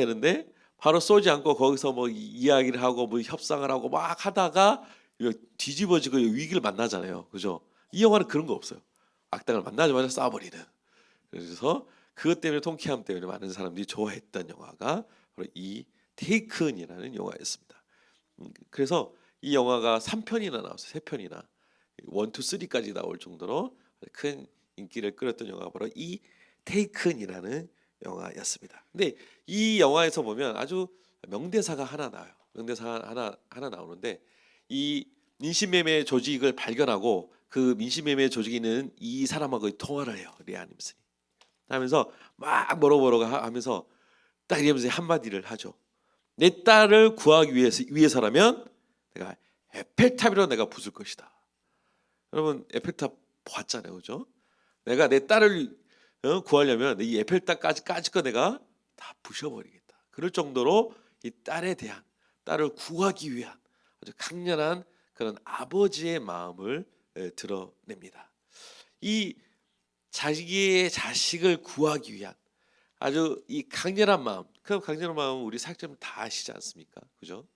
되는데 바로 쏘지 않고 거기서 뭐 이- 이야기를 하고 뭐 협상을 하고 막 하다가 뒤집어지고 위기를 만나잖아요. 그죠? 이 영화는 그런 거 없어요. 악당을 만나자마자 쏴버리는. 그래서 그것 때문에 통쾌함 때문에 많은 사람들이 좋아했던 영화가 바로 이 테이큰이라는 영화였습니다. 음, 그래서 이 영화가 3편이나 나왔어요. 3편이나 1, 2, 3까지 나올 정도로 큰 인기를 끌었던 영화가 바로 이 테이큰이라는 영화였습니다. 근데 이 영화에서 보면 아주 명대사가 하나 나와요. 명대사가 하나 하나 나오는데 이 민심매매 조직을 발견하고 그 민심매매 조직이 있는 이 사람하고 통화를 해요. 리아 님슨이. 하면서 막 뭐로 뭐로 하면서 딱 이러면서 한마디를 하죠. 내 딸을 구하기 위해서 위해서라면 내가 에펠탑이라도 내가 부술 것이다. 여러분 에펠탑 봤잖아요, 그죠? 내가 내 딸을 어, 구하려면 이 에펠탑까지 까지 거 내가 다 부셔버리겠다. 그럴 정도로 이 딸에 대한 딸을 구하기 위한 아주 강렬한 그런 아버지의 마음을 에, 드러냅니다. 이 자기의 자식을 구하기 위한 아주 이 강렬한 마음, 그 강렬한 마음은 우리 사역자님 다 아시지 않습니까? 그죠?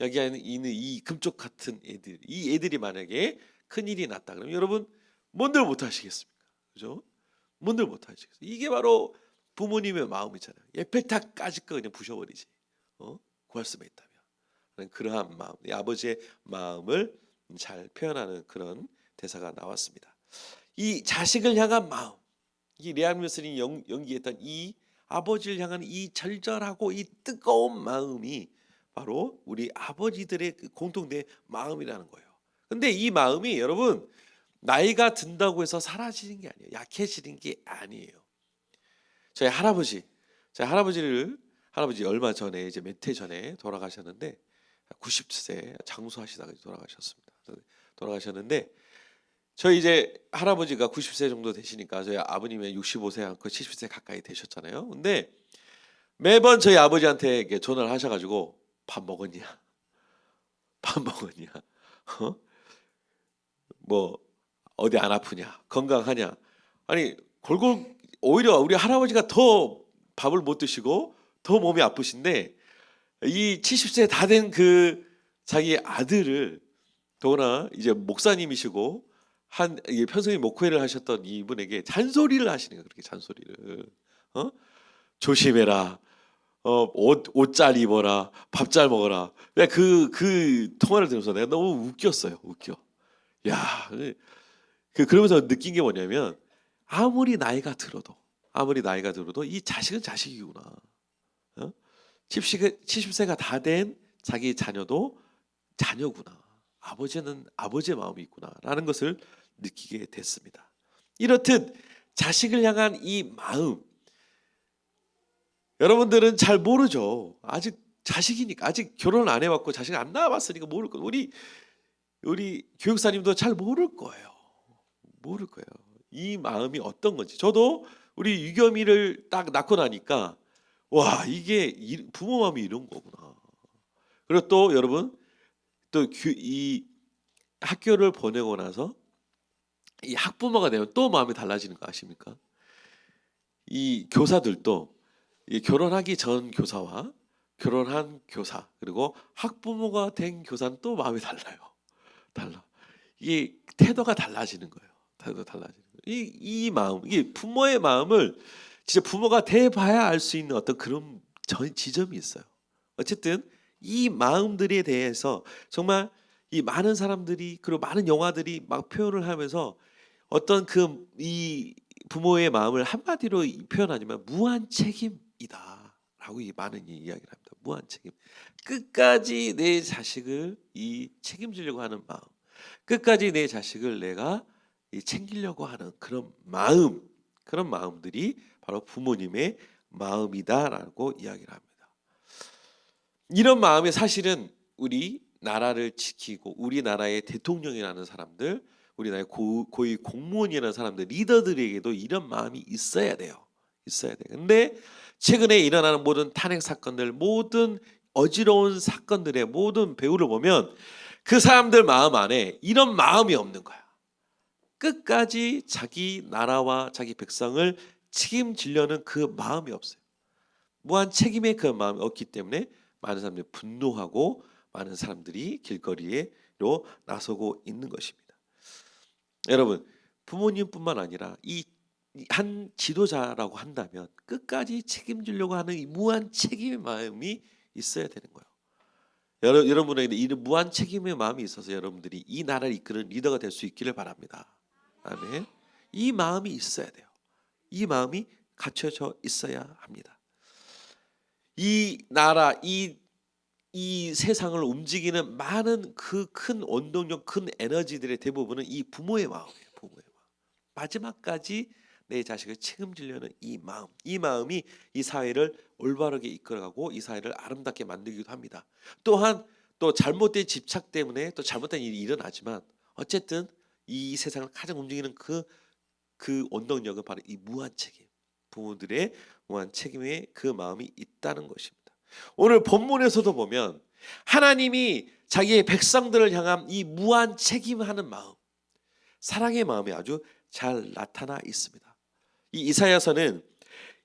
여기 있는 이 금쪽 같은 애들, 이 애들이 만약에 큰 일이 났다 그러면 여러분 뭔들 못 하시겠습니까? 그죠? 뭔들 못 하시겠어요? 이게 바로 부모님의 마음이잖아요. 에펠탑까지 거 그냥 부셔버리지. 어? 구할 수만 있다면. 그러한 마음, 이 아버지의 마음을 잘 표현하는 그런 대사가 나왔습니다. 이 자식을 향한 마음, 이 레알 뮤슨이 연- 연기했던 이 아버지를 향한 이 절절하고 이 뜨거운 마음이 바로 우리 아버지들의 그 공통된 마음이라는 거예요. 근데 이 마음이 여러분 나이가 든다고 해서 사라지는 게 아니에요. 약해지는 게 아니에요. 저희 할아버지, 저희 할아버지를 할아버지 얼마 전에 이제 몇 해 전에 돌아가셨는데 90세 장수하시다가 돌아가셨습니다. 돌아가셨는데 저희 이제 할아버지가 90세 정도 되시니까 저희 아버님의 65세 않고 70세 가까이 되셨잖아요. 근데 매번 저희 아버지한테 이렇게 전화를 하셔가지고 밥 먹었냐, 밥 먹었냐, 어? 뭐 어디 안 아프냐, 건강하냐. 아니 골골 오히려 우리 할아버지가 더 밥을 못 드시고 더 몸이 아프신데 이 70세 다 된 그 자기 아들을 더구나 이제 목사님이시고 한 평소에 목회를 하셨던 이분에게 잔소리를 하시는 거예요. 그렇게 잔소리를 어 조심해라. 어 옷 옷 잘 입어라. 밥 잘 먹어라. 그 그 통화를 들으면서 내가 너무 웃겼어요. 웃겨. 야, 그 그러면서 느낀 게 뭐냐면 아무리 나이가 들어도 아무리 나이가 들어도 이 자식은 자식이구나. 어? 70, 70세가 다 된 자기 자녀도 자녀구나. 아버지는 아버지의 마음이 있구나라는 것을 느끼게 됐습니다. 이렇듯 자식을 향한 이 마음 여러분들은 잘 모르죠. 아직 자식이니까 아직 결혼 안 해봤고 자식 안 낳아봤으니까 모를 거. 우리 우리 교육사님도 잘 모를 거예요. 모를 거예요. 이 마음이 어떤 건지. 저도 우리 유겸이를 딱 낳고 나니까 와 이게 이- 부모 마음이 이런 거구나. 그리고 또 여러분 또 이 학교를 보내고 나서 이 학부모가 되면 또 마음이 달라지는 거 아십니까? 이 교사들도 이 결혼하기 전 교사와 결혼한 교사 그리고 학부모가 된 교사는 또 마음이 달라요. 달라. 이게 태도가 달라지는 거예요. 태도 달라지는 거예요. 이, 이 마음, 이게 부모의 마음을 진짜 부모가 돼봐야 알 수 있는 어떤 그런 전 지점이 있어요. 어쨌든 이 마음들에 대해서 정말 이 많은 사람들이 그리고 많은 영화들이 막 표현을 하면서 어떤 그 이 부모의 마음을 한마디로 이 표현하지만 무한 책임이다라고 이 많은 이 이야기를 합니다. 무한 책임. 끝까지 내 자식을 이 책임지려고 하는 마음, 끝까지 내 자식을 내가 이 챙기려고 하는 그런 마음, 그런 마음들이 바로 부모님의 마음이다라고 이야기를 합니다. 이런 마음이 사실은 우리 나라를 지키고 우리나라의 대통령이라는 사람들, 우리나라의 고, 고위 공무원이라는 사람들, 리더들에게도 이런 마음이 있어야 돼요. 있어야 돼요. 근데 최근에 일어나는 모든 탄핵 사건들, 모든 어지러운 사건들의 모든 배우를 보면 그 사람들 마음 안에 이런 마음이 없는 거야. 끝까지 자기 나라와 자기 백성을 책임지려는 그 마음이 없어요. 무한 책임의 그 마음이 없기 때문에 많은 사람들이 분노하고 많은 사람들이 길거리에로 나서고 있는 것입니다. 여러분 부모님뿐만 아니라 이 한 지도자라고 한다면 끝까지 책임지려고 하는 이 무한 책임의 마음이 있어야 되는 거예요. 여러, 여러분에게 이 무한 책임의 마음이 있어서 여러분들이 이 나라를 이끄는 리더가 될 수 있기를 바랍니다. 아멘. 이 마음이 있어야 돼요. 이 마음이 갖춰져 있어야 합니다. 이 나라 이 이 세상을 움직이는 많은 그 큰 원동력, 큰 에너지들의 대부분은 이 부모의 마음이에요. 부모의 마음. 마지막까지 내 자식을 책임지려는 이 마음, 이 마음이 이 사회를 올바르게 이끌어가고 이 사회를 아름답게 만들기도 합니다. 또한 또 잘못된 집착 때문에 또 잘못된 일이 일어나지만 어쨌든 이 세상을 가장 움직이는 그 그 원동력은 바로 이 무한 책임, 부모들의 무한 책임의 그 마음이 있다는 것입니다. 오늘 본문에서도 보면 하나님이 자기의 백성들을 향한 이 무한 책임하는 마음, 사랑의 마음이 아주 잘 나타나 있습니다. 이 이사야서는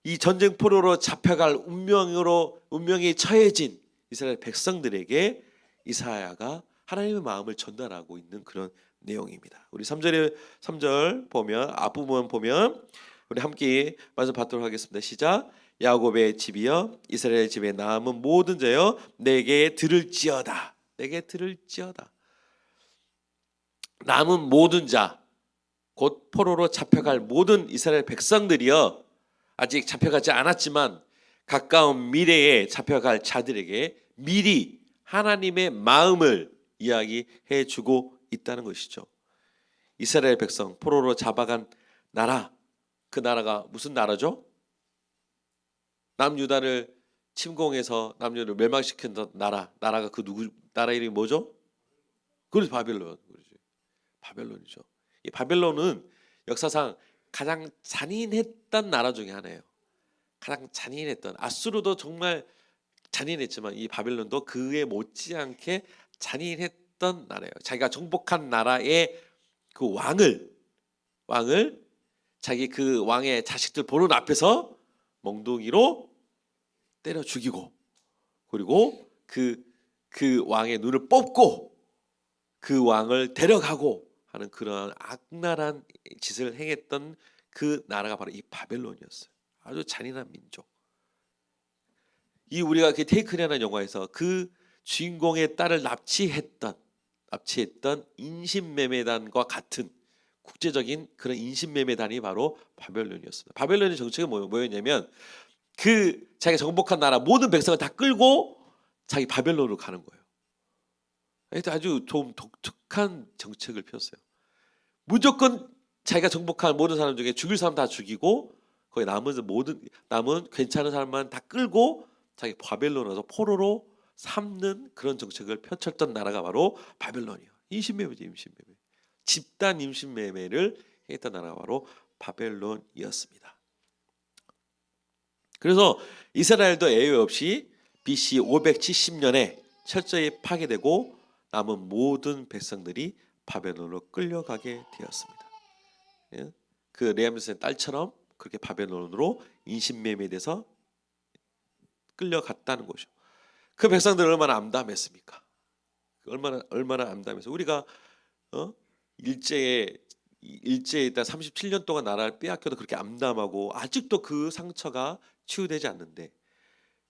이 전쟁 포로로 잡혀갈 운명으로 운명에 처해진 이스라엘 백성들에게 이사야가 하나님의 마음을 전달하고 있는 그런 내용입니다. 우리 3절에 3절 보면 앞부분 보면 우리 함께 말씀 받도록 하겠습니다. 시작. 야곱의 집이여 이스라엘 집에 남은 모든 자여 내게 들을지어다. 내게 들을지어다. 남은 모든 자 곧 포로로 잡혀갈 모든 이스라엘 백성들이여 아직 잡혀가지 않았지만 가까운 미래에 잡혀갈 자들에게 미리 하나님의 마음을 이야기해 주고 있다는 것이죠. 이스라엘 백성 포로로 잡아간 나라 그 나라가 무슨 나라죠? 남유다를 침공해서 남유를 멸망시킨 나라 나라가 그 누구 나라 이름이 뭐죠? 그렇지 바벨론 그렇지 바벨론이죠. 이 바벨론은 역사상 가장 잔인했던 나라 중에 하나예요. 가장 잔인했던 아수르도 정말 잔인했지만 이 바벨론도 그에 못지않게 잔인했 던 나라예요. 자기가 정복한 나라의 그 왕을 왕을 자기 그 왕의 자식들 보는 앞에서 멍둥이로 때려 죽이고 그리고 그그 왕의 눈을 뽑고 그 왕을 데려가고 하는 그러한 악랄한 짓을 행했던 그 나라가 바로 이 바벨론이었어요. 아주 잔인한 민족. 이 우리가 그 테이크라는 영화에서 그 주인공의 딸을 납치했던 납치했던 인신매매단과 같은 국제적인 그런 인신매매단이 바로 바벨론이었습니다. 바벨론의 정책은 뭐- 뭐였냐면 그 자기가 정복한 나라 모든 백성을 다 끌고 자기 바벨론으로 가는 거예요. 아주 좀 독특한 정책을 폈어요. 무조건 자기가 정복한 모든 사람 중에 죽일 사람 다 죽이고 거기 남은 모든 남은 괜찮은 사람만 다 끌고 자기 바벨론에서 포로로 삼는 그런 정책을 펼쳤던 나라가 바로 바벨론이에요. 임신매매죠, 임신매매. 집단 임신매매를 했던 나라가 바로 바벨론이었습니다. 그래서 이스라엘도 예외 없이 BC 570년에 철저히 파괴되고 남은 모든 백성들이 바벨론으로 끌려가게 되었습니다. 예? 그 레암스의 딸처럼 그렇게 바벨론으로 인신매매돼서 끌려갔다는 거죠. 그 백성들 얼마나 암담했습니까? 얼마나 얼마나 암담해서 우리가 어? 일제에 일제에 있다 37년 동안 나라를 빼앗겨도 그렇게 암담하고 아직도 그 상처가 치유되지 않는데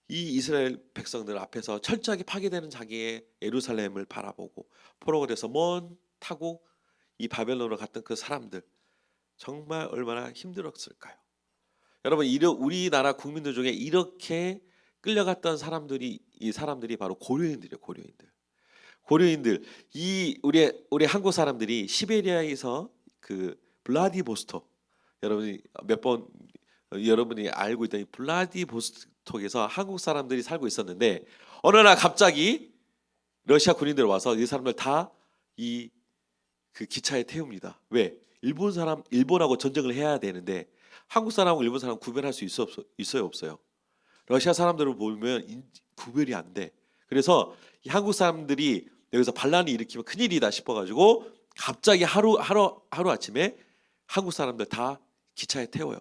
이 이스라엘 백성들 앞에서 철저하게 파괴되는 자기의 예루살렘을 바라보고 포로가 돼서 먼 타고 이 바벨론으로 갔던 그 사람들 정말 얼마나 힘들었을까요? 여러분 우리나라 국민들 중에 이렇게 끌려갔던 사람들이 이 사람들이 바로 고려인들이에요 고려인들 고려인들 이 우리 우리 한국 사람들이 시베리아에서 그 블라디보스톡 여러분이 몇 번 여러분이 알고 있던 이 블라디보스톡에서 한국 사람들이 살고 있었는데 어느 날 갑자기 러시아 군인들 와서 이 사람들 다 이 그 기차에 태웁니다. 왜? 일본 사람 일본하고 전쟁을 해야 되는데 한국 사람하고 일본 사람 구별할 수 있어 있어요 없어요? 러시아 사람들을 보면 인- 구별이 안 돼. 그래서 이 한국 사람들이 여기서 반란이 일으키면 큰일이다 싶어가지고 갑자기 하루 하루 하루 아침에 한국 사람들 다 기차에 태워요.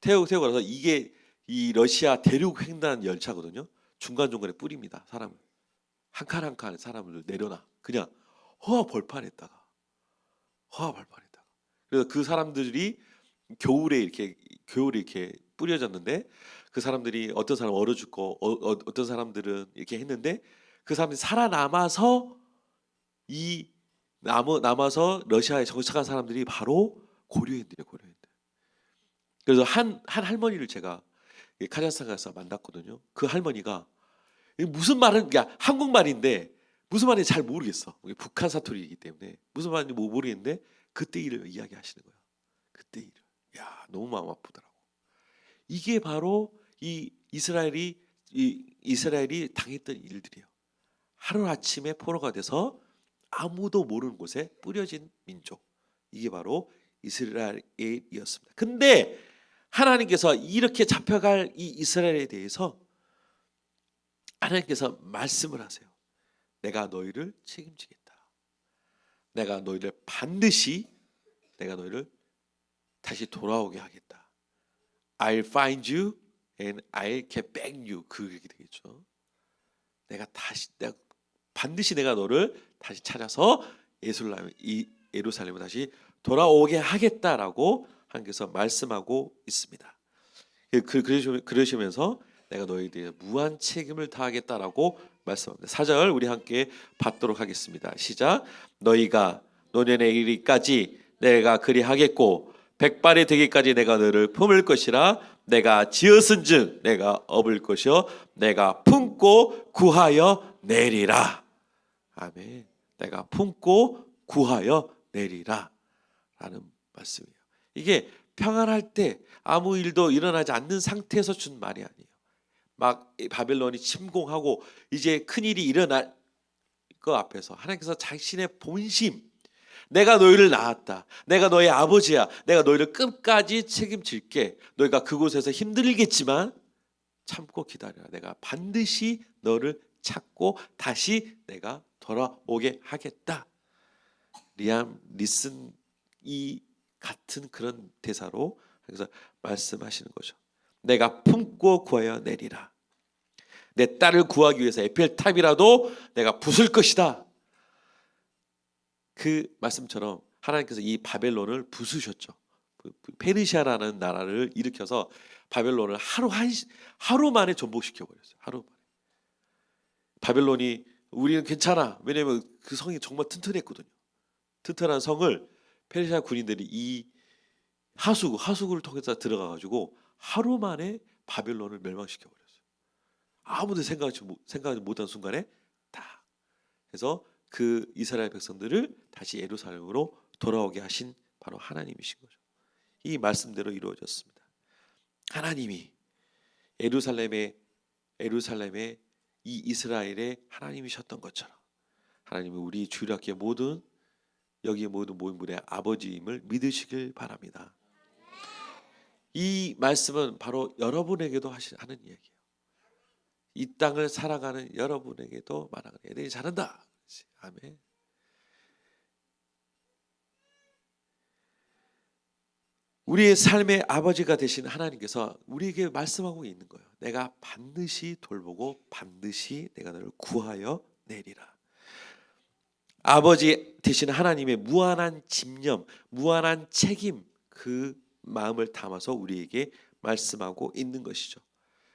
태우고 태우고 나서 이게 이 러시아 대륙 횡단 열차거든요. 중간 중간에 뿌립니다. 사람을 한 칸 한 칸 사람을 내려놔. 그냥 허와 벌판에다가 허와 벌판에다가. 그래서 그 사람들이 겨울에 이렇게 겨울에 이렇게 뿌려졌는데 그 사람들이 어떤 사람 얼어 죽고 어, 어, 어떤 사람들은 이렇게 했는데 그 사람들이 살아남아서 이 남아 남아서 러시아에 정착한 사람들이 바로 고려인들이에요, 고려인들. 그래서 한 한 할머니를 제가 이 카자흐스탄 가서 만났거든요. 그 할머니가 무슨 말은 그러니까 한국말인데 무슨 말인지 잘 모르겠어. 북한 사투리이기 때문에 무슨 말인지 뭐 모르겠는데 그때 일을 이야기하시는 거예요. 그때 일을. 야 너무 마음 아프더라고. 이게 바로 이 이스라엘이 이 이스라엘이 당했던 일들이에요. 하루 아침에 포로가 돼서 아무도 모르는 곳에 뿌려진 민족. 이게 바로 이스라엘이었습니다. 근데 하나님께서 이렇게 잡혀갈 이 이스라엘에 대해서 하나님께서 말씀을 하세요. 내가 너희를 책임지겠다. 내가 너희를 반드시 내가 너희를 다시 돌아오게 하겠다. I'll find you I'll get back you 그 얘기 되겠죠. 내가 다시 내가 반드시 내가 너를 다시 찾아서 예술람 이 예루살렘을 다시 돌아오게 하겠다라고 하나님께서 말씀하고 있습니다. 그- 그- 그러시- 그러시면서 내가 너희에 대해 무한 책임을 다하겠다라고 말씀합니다. 사절 우리 함께 받도록 하겠습니다. 시작. 너희가 노년에 이르기까지 내가 그리하겠고 백발이 되기까지 내가 너를 품을 것이라 내가 지었은즉 내가 업을 것이요 내가 품고 구하여 내리라. 아멘. 내가 품고 구하여 내리라. 라는 말씀이에요. 이게 평안할 때 아무 일도 일어나지 않는 상태에서 준 말이 아니에요. 막이 바벨론이 침공하고 이제 큰 일이 일어날 그 앞에서 하나님께서 자신의 본심 내가 너희를 낳았다. 내가 너의 아버지야. 내가 너희를 끝까지 책임질게. 너희가 그곳에서 힘들겠지만 참고 기다려라. 내가 반드시 너를 찾고 다시 내가 돌아오게 하겠다. 리암 리슨 이 같은 그런 대사로 그래서 말씀하시는 거죠. 내가 품고 구하여 내리라. 내 딸을 구하기 위해서 에펠탑이라도 내가 부술 것이다. 그 말씀처럼 하나님께서 이 바벨론을 부수셨죠. 그- 그 페르시아라는 나라를 일으켜서 바벨론을 하루 한 시- 하루 만에 전복시켜 버렸어요. 하루 만에. 바벨론이 우리는 괜찮아. 왜냐면 그 성이 정말 튼튼했거든요. 튼튼한 성을 페르시아 군인들이 이 하수구 하수구를 통해서 들어가 가지고 하루 만에 바벨론을 멸망시켜 버렸어요. 아무도 생각하지 못- 생각하지 못한 순간에 다 해서 그 이스라엘 백성들을 다시 예루살렘으로 돌아오게 하신 바로 하나님이신 거죠. 이 말씀대로 이루어졌습니다. 하나님이 예루살렘의 예루살렘의 이 이스라엘의 하나님이셨던 것처럼 하나님은 우리 주일학교 모든 여기 모든 모인 분의 아버지임을 믿으시길 바랍니다. 이 말씀은 바로 여러분에게도 하는 이야기예요. 이 땅을 살아가는 여러분에게도 말하는 애들이 잘한다. 아멘. 우리의 삶의 아버지가 되신 하나님께서 우리에게 말씀하고 있는 거예요. 내가 반드시 돌보고 반드시 내가 너를 구하여 내리라. 아버지 되신 하나님의 무한한 집념, 무한한 책임 그 마음을 담아서 우리에게 말씀하고 있는 것이죠.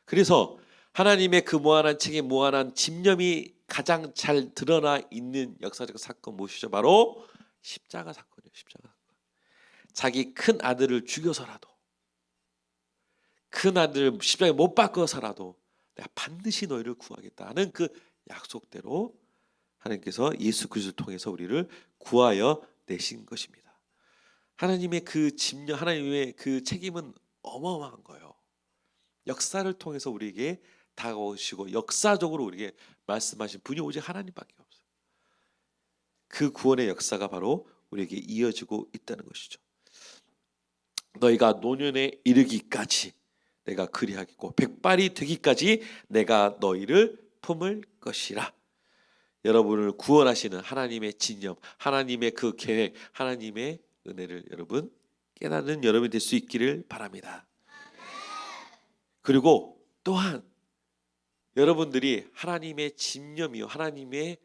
그래서 하나님의 그 무한한 책임, 무한한 집념이 가장 잘 드러나 있는 역사적 사건 무엇이죠? 바로 십자가 사건이에요. 십자가 사건. 자기 큰 아들을 죽여서라도 큰 아들을 십자가에 못 박아서라도 내가 반드시 너희를 구하겠다 하는 그 약속대로 하나님께서 예수 그리스도를 통해서 우리를 구하여 내신 것입니다. 하나님의 그 집념, 하나님의 그 책임은 어마어마한 거예요. 역사를 통해서 우리에게 다가오시고 역사적으로 우리에게 말씀하신 분이 오직 하나님밖에 없어요. 그 구원의 역사가 바로 우리에게 이어지고 있다는 것이죠. 너희가 노년에 이르기까지 내가 그리하겠고 백발이 되기까지 내가 너희를 품을 것이라. 여러분을 구원하시는 하나님의 진념, 하나님의 그 계획, 하나님의 은혜를 여러분 깨닫는 여러분이 될 수 있기를 바랍니다. 그리고 또한 여러분들이 하나님의 집념이요 하나님의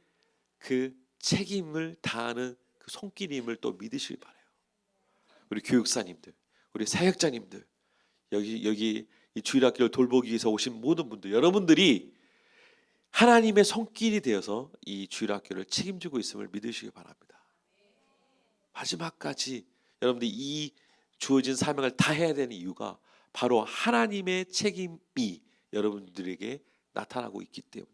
그 책임을 다하는 그 손길임을 또 믿으시길 바래요. 우리 교육사님들, 우리 사역자님들, 여기 여기 이 주일학교를 돌보기 위해서 오신 모든 분들, 여러분들이 하나님의 손길이 되어서 이 주일학교를 책임지고 있음을 믿으시기 바랍니다. 마지막까지 여러분들이 이 주어진 사명을 다 해야 되는 이유가 바로 하나님의 책임이 여러분들에게 나타나고 있기 때문에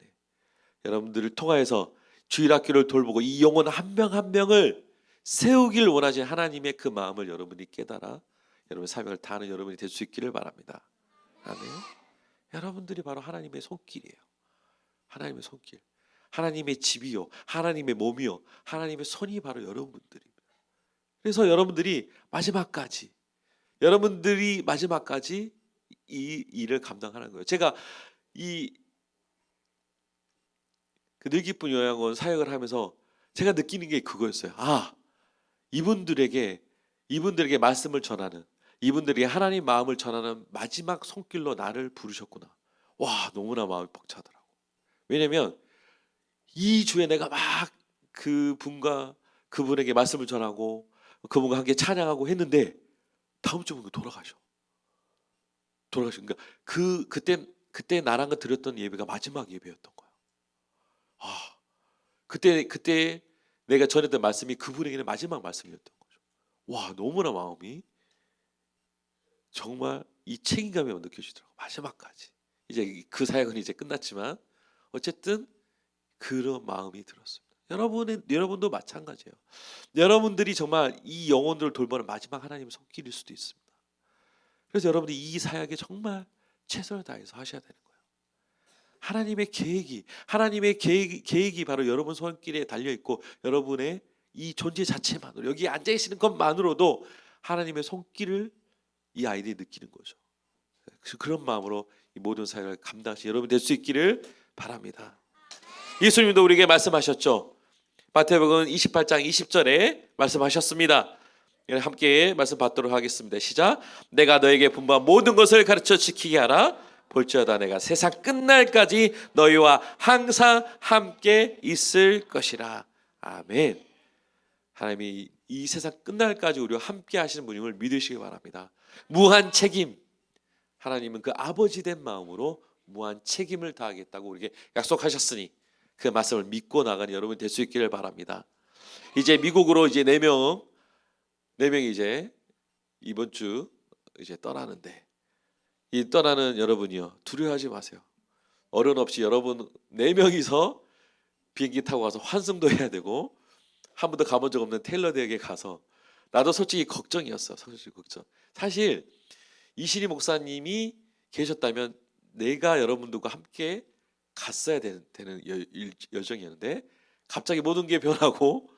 여러분들을 통하여서 주일학교를 돌보고 이 영혼 한 명 한 명을 세우길 원하신 하나님의 그 마음을 여러분이 깨달아 여러분 사명을 다하는 여러분이 될 수 있기를 바랍니다. 아멘. 여러분들이 바로 하나님의 손길이에요. 하나님의 손길. 하나님의 집이요. 하나님의 몸이요. 하나님의 손이 바로 여러분들입니다. 그래서 여러분들이 마지막까지 여러분들이 마지막까지 이 일을 감당하는 거예요. 제가 이 그 늙기쁜 요양원 사역을 하면서 제가 느끼는 게 그거였어요. 아, 이분들에게 이분들에게 말씀을 전하는 이분들에게 하나님 마음을 전하는 마지막 손길로 나를 부르셨구나. 와, 너무나 마음이 벅차더라고. 왜냐면 이 주에 내가 막 그분과 그분에게 말씀을 전하고 그분과 함께 찬양하고 했는데 다음 주면 돌아가셔. 돌아가셔. 그러니까 그 그때 그때 나랑 드렸던 예배가 마지막 예배였던 거야. 아, 그때 그때 내가 전했던 말씀이 그분에게는 마지막 말씀이었던 거죠. 와, 너무나 마음이 정말 이 책임감이 느껴지더라고. 마지막까지. 이제 그 사역은 이제 끝났지만 어쨌든 그런 마음이 들었습니다. 여러분의 여러분도 마찬가지예요. 여러분들이 정말 이 영혼들을 돌보는 마지막 하나님의 손길일 수도 있습니다. 그래서 여러분들이 이 사역에 정말 최선을 다해서 하셔야 되는 거예요. 하나님의 계획이 하나님의 계획, 계획이 바로 여러분 손길에 달려 있고 여러분의 이 존재 자체만으로 여기 앉아 계시는 것만으로도 하나님의 손길을 이 아이들이 느끼는 거죠. 그런 마음으로 이 모든 사역을 감당하시 여러분 될 수 있기를 바랍니다. 예수님도 우리에게 말씀하셨죠. 마태복음 28장 20절에 말씀하셨습니다. 예, 함께 말씀 받도록 하겠습니다. 시작. 내가 너에게 분부한 모든 것을 가르쳐 지키게 하라. 볼지어다 내가 세상 끝날까지 너희와 항상 함께 있을 것이라. 아멘. 하나님이 이 세상 끝날까지 우리와 함께 하시는 분임을 믿으시기 바랍니다. 무한 책임. 하나님은 그 아버지 된 마음으로 무한 책임을 다하겠다고 우리에게 약속하셨으니 그 말씀을 믿고 나가는 여러분이 될 수 있기를 바랍니다. 이제 미국으로 이제 네 명, 네 명이 이제 이번 주 이제 떠나는데 이 떠나는 여러분이요 두려워하지 마세요. 어른 없이 여러분 네 명이서 비행기 타고 가서 환승도 해야 되고 한 번도 가본 적 없는 테일러 대학에 가서 나도 솔직히 걱정이었어. 솔직히 걱정. 사실 이시리 목사님이 계셨다면 내가 여러분들과 함께 갔어야 되는, 되는 여, 일- 여정이었는데 갑자기 모든 게 변하고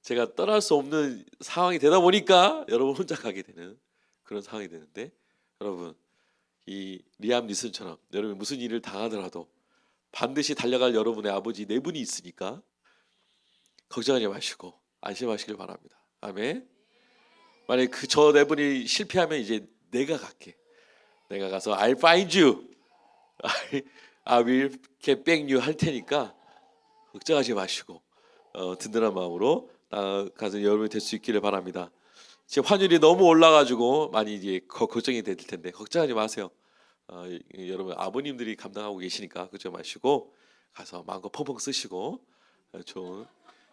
제가 떠날 수 없는 상황이 되다 보니까 여러분 혼자 가게 되는 그런 상황이 되는데 여러분 이 리암 니슨처럼 여러분 무슨 일을 당하더라도 반드시 달려갈 여러분의 아버지 네 분이 있으니까 걱정하지 마시고 안심하시길 바랍니다. 아멘. 만약 그저 네 분이 실패하면 이제 내가 갈게. 내가 가서 I'll find you. I, I will get back you 할 테니까 걱정하지 마시고 어, 든든한 마음으로 나가서 여러분이 될 수 있기를 바랍니다. 지금 환율이 너무 올라가지고 많이 이제 거- 걱정이 될 텐데 걱정하지 마세요. 어, 여러분 아버님들이 감당하고 계시니까 걱정 마시고 가서 마음껏 펑펑 쓰시고 어, 좋은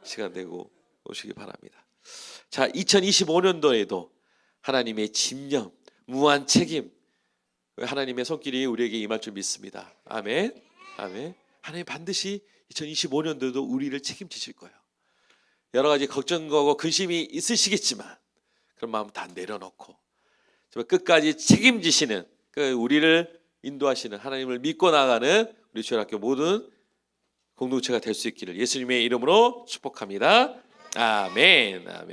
시간 되고 오시기 바랍니다. 자, 2025년도에도 하나님의 집념, 무한 책임, 하나님의 손길이 우리에게 임할 줄 믿습니다. 아멘. 아멘. 하나님 반드시 2025년도에도 우리를 책임지실 거예요. 여러 가지 걱정하고 근심이 있으시겠지만 그런 마음 다 내려놓고 정말 끝까지 책임지시는 그 우리를 인도하시는 하나님을 믿고 나가는 우리 주일학교 모든 공동체가 될 수 있기를 예수님의 이름으로 축복합니다. 아멘. 아멘.